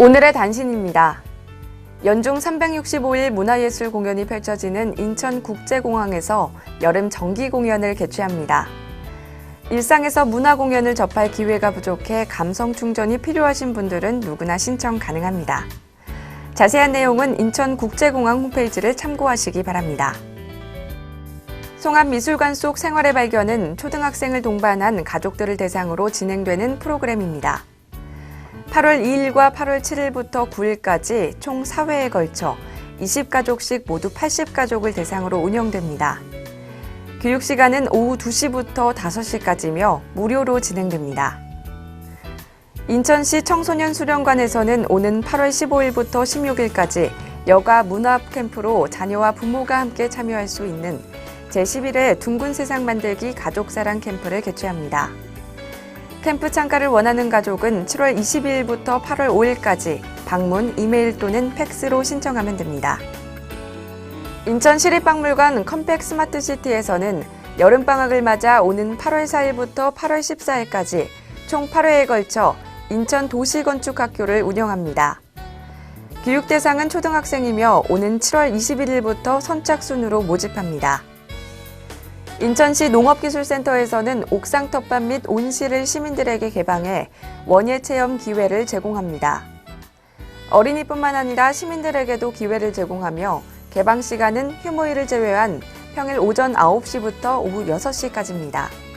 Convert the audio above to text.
오늘의 단신입니다. 연중 365일 문화예술 공연이 펼쳐지는 인천국제공항에서 여름 정기 공연을 개최합니다. 일상에서 문화 공연을 접할 기회가 부족해 감성 충전이 필요하신 분들은 누구나 신청 가능합니다. 자세한 내용은 인천국제공항 홈페이지를 참고하시기 바랍니다. 송암미술관 속 생활의 발견은 초등학생을 동반한 가족들을 대상으로 진행되는 프로그램입니다. 8월 2일과 8월 7일부터 9일까지 총 4회에 걸쳐 20가족씩 모두 80가족을 대상으로 운영됩니다. 교육 시간은 오후 2시부터 5시까지며 무료로 진행됩니다. 인천시 청소년 수련관에서는 오는 8월 15일부터 16일까지 여가 문화업 캠프로 자녀와 부모가 함께 참여할 수 있는 제11회 둥근 세상 만들기 가족사랑 캠프를 개최합니다. 캠프 참가를 원하는 가족은 7월 22일부터 8월 5일까지 방문, 이메일 또는 팩스로 신청하면 됩니다. 인천시립박물관 컴팩 스마트시티에서는 여름방학을 맞아 오는 8월 4일부터 8월 14일까지 총 8회에 걸쳐 인천 도시건축학교를 운영합니다. 교육 대상은 초등학생이며 오는 7월 21일부터 선착순으로 모집합니다. 인천시 농업기술센터에서는 옥상 텃밭 및 온실을 시민들에게 개방해 원예 체험 기회를 제공합니다. 어린이뿐만 아니라 시민들에게도 기회를 제공하며 개방 시간은 휴무일을 제외한 평일 오전 9시부터 오후 6시까지입니다.